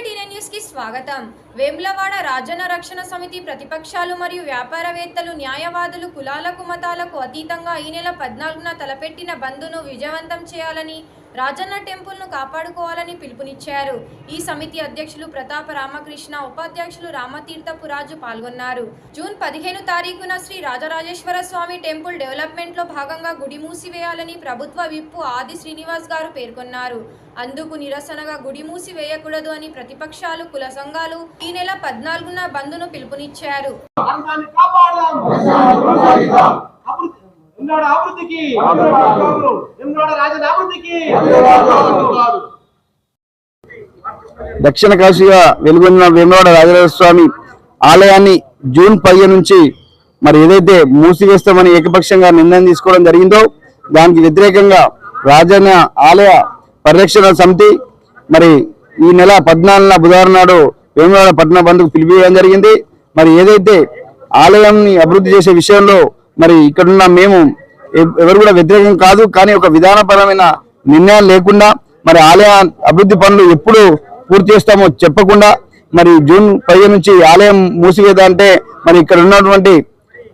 న్యూస్కి స్వాగతం. వేములవాడ రాజన్న రక్షణ సమితి ప్రతిపక్షాలు మరియు వ్యాపారవేత్తలు న్యాయవాదులు కులాలకు మతాలకు అతీతంగా ఈ నెల పద్నాలుగున తలపెట్టిన బంద్ను విజయవంతం చేయాలని రాజన్న టెంపుల్ను కాపాడుకోవాలని పిలుపునిచ్చారు. ఈ సమితి అధ్యక్షులు ప్రతాప రామకృష్ణ ఉపాధ్యక్షులు రామతీర్థపు రాజు పాల్గొన్నారు. జూన్ పదిహేను తారీఖున శ్రీ రాజరాజేశ్వర స్వామి టెంపుల్ డెవలప్మెంట్లో భాగంగా గుడి మూసివేయాలని ప్రభుత్వ విప్పు ఆది శ్రీనివాస్ గారు పేర్కొన్నారు. అందుకు నిరసనగా గుడి మూసివేయకూడదు అని ప్రతిపక్షాలు కుల సంఘాలు ఈ నెల పద్నాలుగున బంద్ను పిలుపునిచ్చారు. అభివృద్ధికి. దక్షిణ కాశీగా వెలుగొందిన వేమవాడ రాజరాజ స్వామి ఆలయాన్ని జూన్ పదిహేను నుంచి మరి ఏదైతే మూసివేస్తామని ఏకపక్షంగా నిర్ణయం తీసుకోవడం జరిగిందో దానికి వ్యతిరేకంగా రాజన్న ఆలయ పరిరక్షణ సమితి మరి ఈ నెల పద్నాలుగున బుధవారం నాడు వేమవాడ పట్టణ బంధుకు పిలిపివేయడం జరిగింది. మరి ఏదైతే ఆలయాన్ని అభివృద్ధి చేసే విషయంలో మరి ఇక్కడున్న మేము ఎవరు కూడా వ్యతిరేకం కాదు కానీ ఒక విధానపరమైన నిర్ణయం లేకుండా మరి ఆలయ అభివృద్ధి పనులు ఎప్పుడు పూర్తి చేస్తామో చెప్పకుండా మరి జూన్ పదిహేను నుంచి ఆలయం మూసివేదంటే మరి ఇక్కడ ఉన్నటువంటి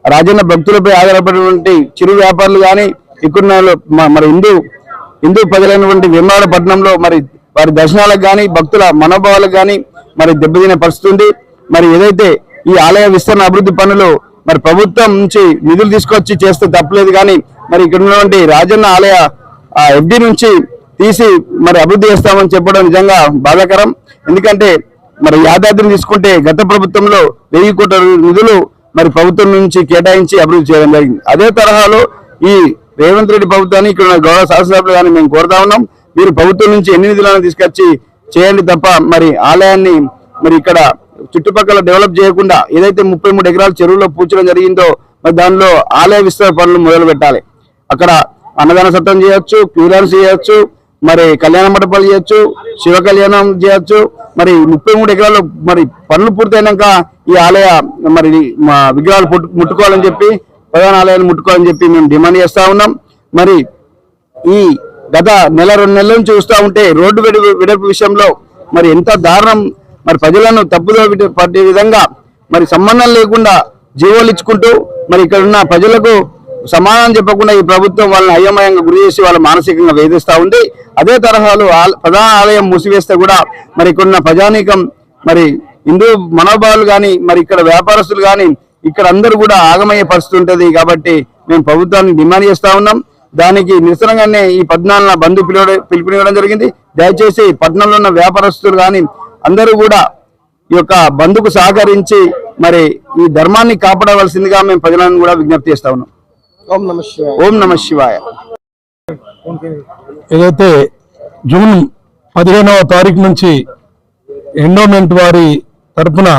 రాజన్న భక్తులపై ఆధారపడినటువంటి చిరు వ్యాపారులు కానీ ఇక్కడ మరి హిందూ హిందూ ప్రజలైనటువంటి వేమవాడ పట్టణంలో మరి వారి దర్శనాలకు కానీ భక్తుల మనోభావాలకు కానీ మరి దెబ్బతినే పరిస్థితి మరి ఏదైతే ఈ ఆలయ విస్తరణ అభివృద్ధి పనులు మరి ప్రభుత్వం నుంచి నిధులు తీసుకొచ్చి చేస్తే తప్పలేదు కానీ మరి ఇక్కడ ఉన్నటువంటి రాజన్న ఆలయ ఎఫ్డి నుంచి తీసి మరి అభివృద్ధి చేస్తామని చెప్పడం నిజంగా బాధాకరం. ఎందుకంటే మరి యాదాద్రిని తీసుకుంటే గత ప్రభుత్వంలో వెయ్యి కోట్ల నిధులు మరి ప్రభుత్వం నుంచి కేటాయించి అభివృద్ధి చేయడం జరిగింది. అదే తరహాలో ఈ రేవంత్ రెడ్డి ప్రభుత్వాన్ని ఇక్కడ ఉన్న గౌరవ శాసనసభ్యులు కానీ మేము కోరుతా ఉన్నాం. మీరు ప్రభుత్వం నుంచి ఎన్ని నిధులను తీసుకొచ్చి చేయండి తప్ప మరి ఆలయాన్ని మరి ఇక్కడ చుట్టుపక్కల డెవలప్ చేయకుండా ఏదైతే ముప్పై మూడు ఎకరాల చెరువులో పూడ్చడం జరిగిందో మరి దానిలో ఆలయ విస్తర పనులు మొదలు పెట్టాలి. అక్కడ అన్నదాన సత్రం చేయొచ్చు క్యూరాన్స్ చేయొచ్చు మరి కళ్యాణ మండపాలు చేయొచ్చు శివ కళ్యాణం చేయొచ్చు. మరి ముప్పై మూడు ఎకరాలు మరి పనులు పూర్తయినాక ఈ ఆలయ మరి మా విగ్రహాలు ముట్టుకోవాలని చెప్పి ప్రధాన ఆలయాన్ని ముట్టుకోవాలని చెప్పి మేము డిమాండ్ చేస్తా ఉన్నాం. మరి ఈ గత నెల రెండు నెలల నుంచి చూస్తూ ఉంటే రోడ్డు వెడల్పు విషయంలో మరి ఎంత దారుణం మరి ప్రజలను తప్పుదో పట్టే విధంగా మరి సంబంధం లేకుండా జీవోలు ఇచ్చుకుంటూ మరి ఇక్కడ ఉన్న ప్రజలకు సమాధానం చెప్పకుండా ఈ ప్రభుత్వం వాళ్ళని అయోమయంగా గురి చేసి వాళ్ళు మానసికంగా వేధిస్తూ ఉంది. అదే తరహాలో ప్రధాన ఆలయం మూసివేస్తే కూడా మరి ఇక్కడ ఉన్న ప్రజానీకం మరి హిందూ మనోభావాలు కానీ మరి ఇక్కడ వ్యాపారస్తులు కానీ ఇక్కడ అందరూ కూడా ఆగమయ్యే పరిస్థితి ఉంటుంది కాబట్టి మేము ప్రభుత్వాన్ని డిమాండ్ చేస్తూ ఉన్నాం. దానికి నిరసనగానే ఈ పద్నాలుగున బంధు పిలువ పిలుపునివ్వడం జరిగింది. దయచేసి పట్టణంలో ఉన్న వ్యాపారస్తులు కానీ అందరూ కూడా ఈ యొక్క బంధుకు సహకరించి మరి ఈ ధర్మాన్ని కాపాడవలసిందిగా మేము ప్రజలను కూడా విజ్ఞప్తి చేస్తా ఉన్నాం. ఓం నమ శివాయ. ఓం నమ శివాయ. ఏదైతే జూన్ పదిహేనవ తారీఖు నుంచి ఎండోమెంట్ వారి తరపున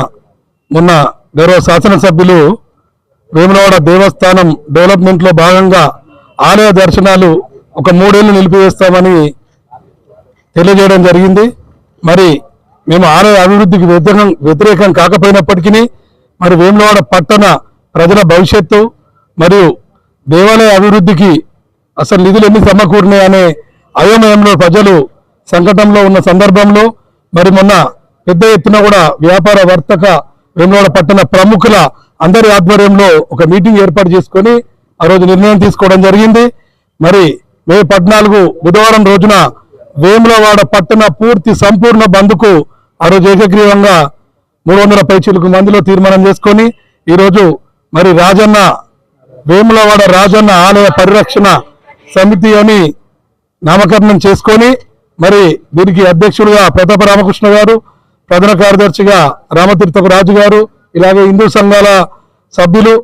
మొన్న గౌరవ శాసనసభ్యులు వేములవాడ దేవస్థానం డెవలప్మెంట్లో భాగంగా ఆలయ దర్శనాలు ఒక మూడేళ్ళు నిలిపివేస్తామని తెలియజేయడం జరిగింది. మరి మేము ఆలయ అభివృద్ధికి వ్యతిరేకం వ్యతిరేకం కాకపోయినప్పటికీ మరి వేములవాడ పట్టణ ప్రజల భవిష్యత్తు మరియు దేవాలయ అభివృద్ధికి అసలు నిధులు ఎన్ని సమకూరినాయనే అయోమయంలో ప్రజలు సంకటంలో ఉన్న సందర్భంలో మరి మొన్న పెద్ద ఎత్తున కూడా వ్యాపార వర్తక వేములవాడ పట్టణ ప్రముఖుల అందరి ఆధ్వర్యంలో ఒక మీటింగ్ ఏర్పాటు చేసుకొని ఆ రోజు నిర్ణయం తీసుకోవడం జరిగింది. మరి మే పద్నాలుగు బుధవారం రోజున వేములవాడ పట్టణ పూర్తి సంపూర్ణ బంద్కు ఆ రోజు ఏకగ్రీవంగా మూడు వందల పైచీలకు మందిలో తీర్మానం చేసుకొని ఈరోజు మరి రాజన్న వేములవాడ రాజన్న ఆలయ పరిరక్షణ సమితి అని నామకరణం చేసుకొని మరి దీనికి అధ్యక్షుడుగా ప్రతాప రామకృష్ణ గారు ప్రధాన కార్యదర్శిగా రామతీర్థకు రాజు గారు ఇలాగే హిందూ సంఘాల సభ్యులు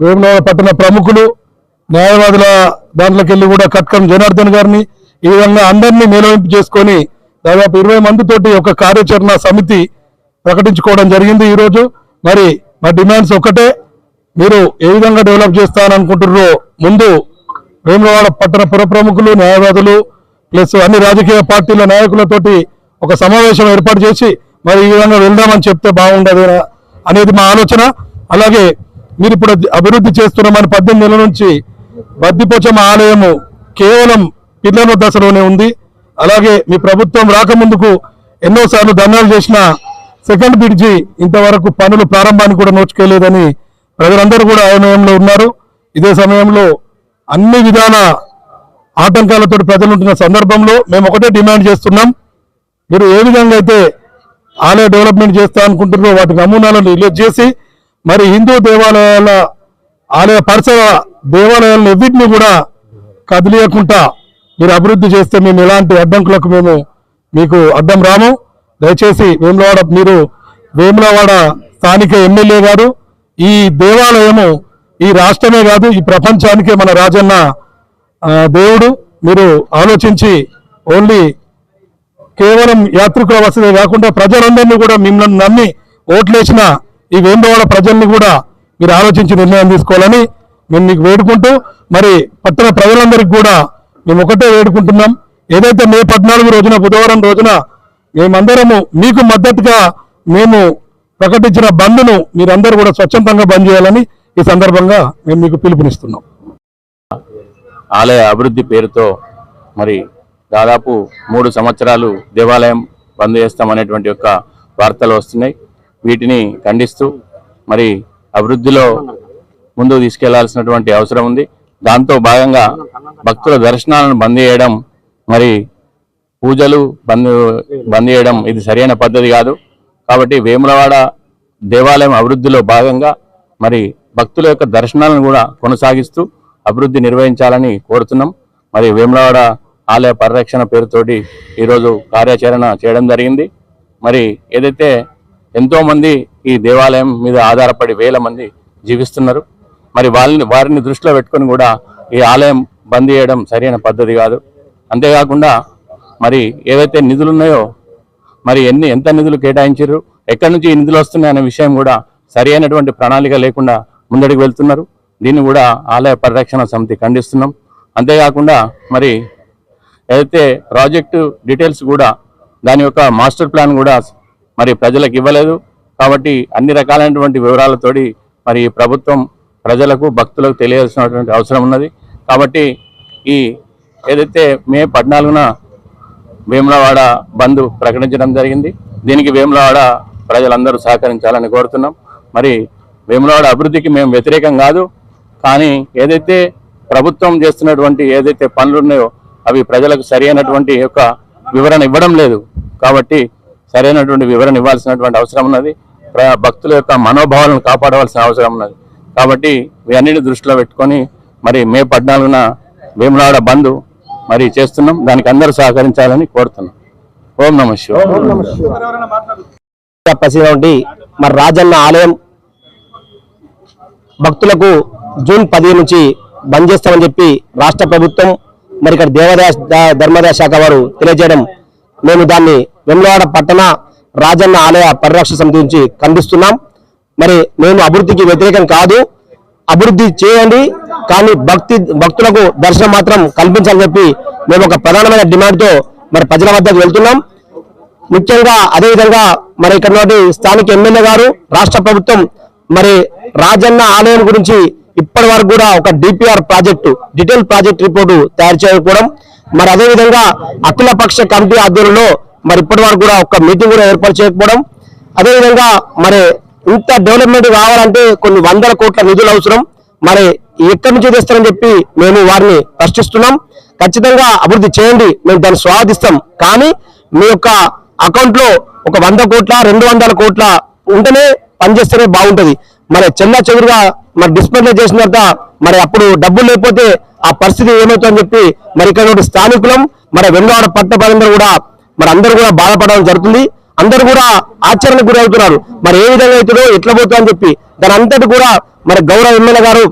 వేములవాడ పట్టణ ప్రముఖులు న్యాయవాదుల దాంట్లోకి వెళ్ళి కూడా కట్కం జనార్దన్ గారిని ఈ విధంగా అందరినీ మేలవింపు చేసుకొని దాదాపు ఇరవై మందితోటి ఒక కార్యాచరణ సమితి ప్రకటించుకోవడం జరిగింది ఈరోజు. మరి మా డిమాండ్స్ ఒకటే మీరు ఏ విధంగా డెవలప్ చేస్తారనుకుంటున్నారో ముందు వేములవాడ పట్టణ పుర ప్రముఖులు న్యాయవాదులు ప్లస్ అన్ని రాజకీయ పార్టీల నాయకులతోటి ఒక సమావేశం ఏర్పాటు చేసి మరి ఈ విధంగా వెళ్దామని చెప్తే బాగుండదు అనేది మా ఆలోచన. అలాగే మీరు ఇప్పుడు అభివృద్ధి చేస్తున్నామని పద్దెనిమిది నెలల నుంచి బద్దిపోచమ్మ ఆలయము కేవలం పిల్లల దశలోనే ఉంది. అలాగే మీ ప్రభుత్వం రాకముందుకు ఎన్నోసార్లు ధర్నాలు చేసిన సెకండ్ బ్రిడ్జి ఇంతవరకు పనులు ప్రారంభానికి కూడా నోచుకోలేదని ప్రజలందరూ కూడా ఆయనయంలో ఉన్నారు. ఇదే సమయంలో అన్ని విధాల ఆటంకాలతో ప్రజలు ఉంటున్న సందర్భంలో మేము ఒకటే డిమాండ్ చేస్తున్నాం. మీరు ఏ విధంగా అయితే ఆలయ డెవలప్మెంట్ చేస్తా అనుకుంటున్నారో వాటి నమూనాలను రిలీజ్ చేసి మరి హిందూ దేవాలయాల ఆలయ పరిసర దేవాలయాలను ఎవ్విటిని కూడా కదిలియకుండా మీరు అభివృద్ధి చేస్తే మేము ఎలాంటి అడ్డంకులకు మేము మీకు అడ్డం రాము. దయచేసి వేములవాడ మీరు వేములవాడ స్థానిక ఎమ్మెల్యే గారు ఈ దేవాలయము ఈ రాష్ట్రమే కాదు ఈ ప్రపంచానికే మన రాజన్న దేవుడు. మీరు ఆలోచించి ఓన్లీ కేవలం యాత్రికుల వసతే కాకుండా ప్రజలందరినీ కూడా మిమ్మల్ని నమ్మి ఓట్లేసిన ఈ వేములవాడ ప్రజల్ని కూడా మీరు ఆలోచించి నిర్ణయం తీసుకోవాలని మేము మీకు వేడుకుంటూ మరి పట్టణ ప్రజలందరికీ కూడా మేము ఒకటే వేడుకుంటున్నాం. ఏదైతే మే పద్నాలుగు రోజున బుధవారం రోజున మేమందరము మీకు మద్దతుగా మేము ప్రకటించిన బంద్ను మీరందరూ కూడా స్వచ్ఛందంగా బంద్ చేయాలని ఈ సందర్భంగా మేము మీకు పిలుపునిస్తున్నాం. ఆలయ అభివృద్ధి పేరుతో మరి దాదాపు మూడు సంవత్సరాలు దేవాలయం బంద్ చేస్తామనేటువంటి యొక్క వార్తలు వస్తున్నాయి. వీటిని ఖండిస్తూ మరి అభివృద్ధిలో ముందుకు తీసుకెళ్ళాల్సినటువంటి అవసరం ఉంది. దాంతో భాగంగా భక్తుల దర్శనాలను బంద్ చేయడం మరి పూజలు బంద్ బంద్ చేయడం ఇది సరైన పద్ధతి కాదు. కాబట్టి వేములవాడ దేవాలయం అభివృద్ధిలో భాగంగా మరి భక్తుల యొక్క దర్శనాలను కూడా కొనసాగిస్తూ అభివృద్ధి నిర్వహించాలని కోరుతున్నాం. మరి వేములవాడ ఆలయ పరిరక్షణ పేరుతోటి ఈరోజు కార్యాచరణ చేయడం జరిగింది. మరి ఏదైతే ఎంతోమంది ఈ దేవాలయం మీద ఆధారపడి వేల మంది జీవిస్తున్నారు మరి వాళ్ళని వారిని దృష్టిలో పెట్టుకొని కూడా ఈ ఆలయం బంద్ చేయడం సరైన పద్ధతి కాదు. అంతేకాకుండా మరి ఏవైతే నిధులు ఉన్నాయో మరి ఎన్ని ఎంత నిధులు కేటాయించారు ఎక్కడి నుంచి ఈ నిధులు వస్తున్నాయి అనే విషయం కూడా సరి అయినటువంటి ప్రణాళిక లేకుండా ముందడికి వెళ్తున్నారు. దీన్ని కూడా ఆలయ పరిరక్షణ సమితి ఖండిస్తున్నాం. అంతేకాకుండా మరి ఏదైతే ప్రాజెక్టు డీటెయిల్స్ కూడా దాని యొక్క మాస్టర్ ప్లాన్ కూడా మరి ప్రజలకు ఇవ్వలేదు. కాబట్టి అన్ని రకాలైనటువంటి వివరాలతోటి మరి ఈ ప్రభుత్వం ప్రజలకు భక్తులకు తెలియాల్సినటువంటి అవసరం ఉన్నది. కాబట్టి ఈ ఏదైతే మే పద్నాలుగున వేములవాడ బంద్ ప్రకటించడం జరిగింది. దీనికి వేములవాడ ప్రజలందరూ సహకరించాలని కోరుతున్నాం. మరి వేములవాడ అభివృద్ధికి మేము వ్యతిరేకం కాదు. కానీ ఏదైతే ప్రభుత్వం చేస్తున్నటువంటి ఏదైతే పనులు ఉన్నాయో అవి ప్రజలకు సరైనటువంటి యొక్క వివరణ ఇవ్వడం లేదు. కాబట్టి సరైనటువంటి వివరణ ఇవ్వాల్సినటువంటి అవసరం ఉన్నది. ప్ర- భక్తుల యొక్క మనోభావాలను కాపాడవలసిన అవసరం ఉన్నది. కాబట్టి ఇవన్నిటి దృష్టిలో పెట్టుకొని మరి మే పద్నాలుగున వేములవాడ బంద్ మరి చేస్తున్నాం. దానికి అందరూ సహకరించాలని కోరుతున్నాం. ఓం నమ శివాయ. ప్రసిద్ధి మరి రాజన్న ఆలయం భక్తులకు జూన్ పది నుంచి బంద్ చేస్తామని చెప్పి రాష్ట్ర ప్రభుత్వం మరి ఇక్కడ దేవాదాయ ధర్మాదాయ శాఖ వారు తెలియజేయడం మేము దాన్ని వెమ్లవాడ పట్టణ రాజన్న ఆలయ పరిరక్షణ సమితి నుంచి ఖండిస్తున్నాం. మరి మేము అభివృద్ధికి వ్యతిరేకం కాదు. అభివృద్ధి చేయండి. కానీ భక్తి భక్తులకు దర్శనం మాత్రం కల్పించాలని చెప్పి మేము ఒక ప్రధానమైన డిమాండ్తో మరి ప్రజల వద్దకు వెళ్తున్నాం. ముఖ్యంగా అదేవిధంగా మరి ఇక్కడ స్థానిక ఎమ్మెల్యే గారు రాష్ట్ర ప్రభుత్వం మరి రాజన్న ఆలయం గురించి ఇప్పటి వరకు కూడా ఒక DPR project detail project report తయారు చేయకపోవడం. మరి అదేవిధంగా అఖిల పక్ష కమిటీ ఆధ్వర్యంలో మరి ఇప్పటి వరకు కూడా ఒక మీటింగ్ కూడా ఏర్పాటు చేయకపోవడం. అదేవిధంగా మరి ఇంత డెవలప్మెంట్ కావాలంటే కొన్ని వందల కోట్ల నిధులు అవసరం. మరి ఎక్కడి నుంచి తెస్తారని చెప్పి మేము వారిని ప్రశ్నిస్తున్నాం. ఖచ్చితంగా అభివృద్ధి చేయండి. మేము దాన్ని స్వాగతిస్తాం. కానీ మీ యొక్క అకౌంట్లో ఒక వంద కోట్ల రెండు వందల కోట్ల ఉంటేనే పనిచేస్తేనే బాగుంటది. మరి చెల్ల చెదురుగా మరి డిస్పెండ్ చేసిన తర్వాత మరి అప్పుడు డబ్బులు లేకపోతే ఆ పరిస్థితి ఏమవుతుందని చెప్పి మరి ఇక్కడ స్థానికులం మరి వెన్నవాడ పట్ట ప్రజలందరూ కూడా మరి అందరూ కూడా బాధపడడం జరుగుతుంది. అందరు కూడా ఆచరణకు గురి అవుతున్నారు మరి ఏ విధంగా అవుతుందో ఎట్లా పోతుందో అని చెప్పి దాని అంతటి కూడా మరి గౌరవ ఎమ్మెల్యే గారు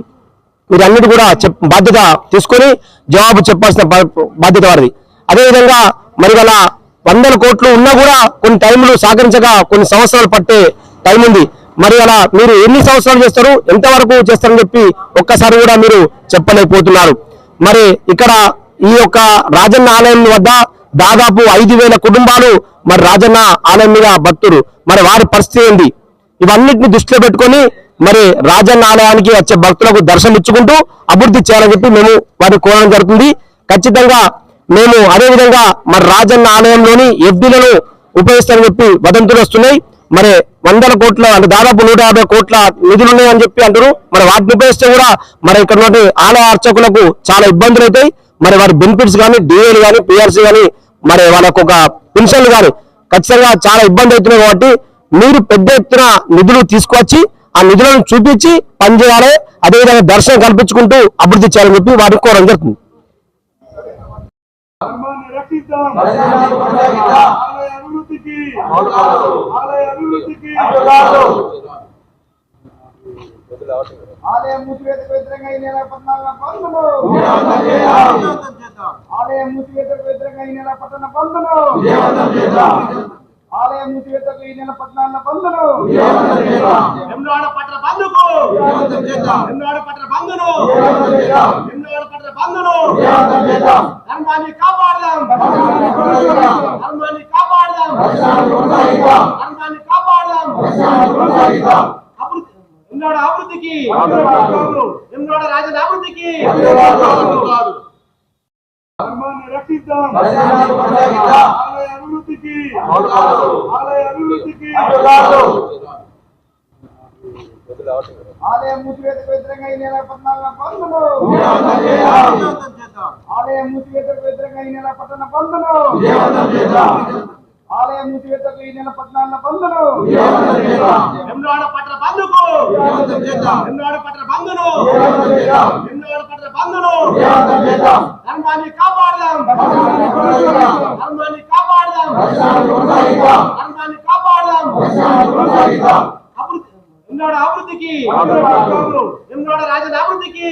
మీరు అన్నిటి కూడా చెప్ బాధ్యత తీసుకొని జవాబు చెప్పాల్సిన బా- బాధ్యత వారిది. అదేవిధంగా మరి వాళ్ళ వందల కోట్లు ఉన్నా కూడా కొన్ని టైంలు సహకరించగా కొన్ని సంవత్సరాలు పట్టే టైం ఉంది. మరి అలా మీరు ఎన్ని సంవత్సరాలు చేస్తారు ఎంతవరకు చేస్తారని చెప్పి ఒక్కసారి కూడా మీరు చెప్పలేకపోతున్నారు. మరి ఇక్కడ ఈ యొక్క రాజన్న ఆలయం వద్ద దాదాపు ఐదు వేల కుటుంబాలు మరి రాజన్న ఆలయం మీద భక్తులు. మరి వారి పరిస్థితి ఏంది? ఇవన్నిటిని దృష్టిలో పెట్టుకొని మరి రాజన్న ఆలయానికి వచ్చే భక్తులకు దర్శనం ఇచ్చుకుంటూ అభివృద్ధి చేయాలని చెప్పి మేము వారిని కోరడం జరుగుతుంది. ఖచ్చితంగా మేము అదే విధంగా మరి రాజన్న ఆలయంలోని ఎఫ్డీలను ఉపయోగిస్తామని చెప్పి వదంతులు వస్తున్నాయి. మరి వందల కోట్ల అంటే దాదాపు నూట యాభై కోట్ల నిధులు ఉన్నాయని చెప్పి అంటారు. మరి వాటిని ఉపయోగిస్తే కూడా మరి ఇక్కడ ఆలయ అర్చకులకు చాలా ఇబ్బందులు అవుతాయి. మరి వారి బెనిఫిట్స్ కానీ డిఏలు కానీ పిఆర్సీ కానీ మరి వాళ్ళకు ఒక పెన్షన్లు కానీ ఖచ్చితంగా చాలా ఇబ్బంది అవుతున్నాయి కాబట్టి మీరు పెద్ద ఎత్తున నిధులు తీసుకొచ్చి ఆ నిధులను చూపించి పనిచేయాలి అదేవిధంగా దర్శనం కల్పించుకుంటూ అభివృద్ధి చేయాలని చెప్పి వారికి కోరడం జరుగుతుంది. అభివృద్ధికి. ఆలయ మూసివేతకు వ్యతిరేకంగా ఈ నెల పద్నాలుగు బంధులు ఆలయ మూసివేతకు వ్యతిరేకంగా ఈ నెల పట్టణ బంధులు ఆలయ మూసివేతకు ఈ నెల పద్నాలుగు బంధులు వెమ్లవాడ పట్టణ బంధుకు. వెమ్లవాడ పట్టణ బంధును. వెమ్లవాడ పట్టణ బంధును. ధర్మాన్ని కాపాడదాం. ధర్మాన్ని కాపాడదాం. ధర్మాన్ని కాపాడదాం. వెమ్లవాడ అభివృద్ధికి వెమ్లవాడ రాజధాని అభివృద్ధికి ధర్మాన్ని రక్షిద్దాం. ఆలయ అభివృద్ధికి. ఆలయ అభివృద్ధికి. ఆలయ మూసివేతకు వ్యతిరేకంగా ఈ నెల పద్నాలుగు బంధులు ఆలయ మూసివేతకు వ్యతిరేకంగా ఈ నెల పట్టణ బంధులు ఆలయ మూసివేతకు ఈ నెల పద్నాలుగు బంధులు వెమ్లవాడ పట్టణ బంధును. వెమ్లవాడ పట్టణ బంధును. ధర్మాన్ని కాపాడదాం. ధర్మాన్ని కాపాడదాం. ధర్మాన్ని కాపాడదాం. అభివృద్ధి వెమ్లవాడ అభివృద్ధికి. రాజధాని అభివృద్ధికి.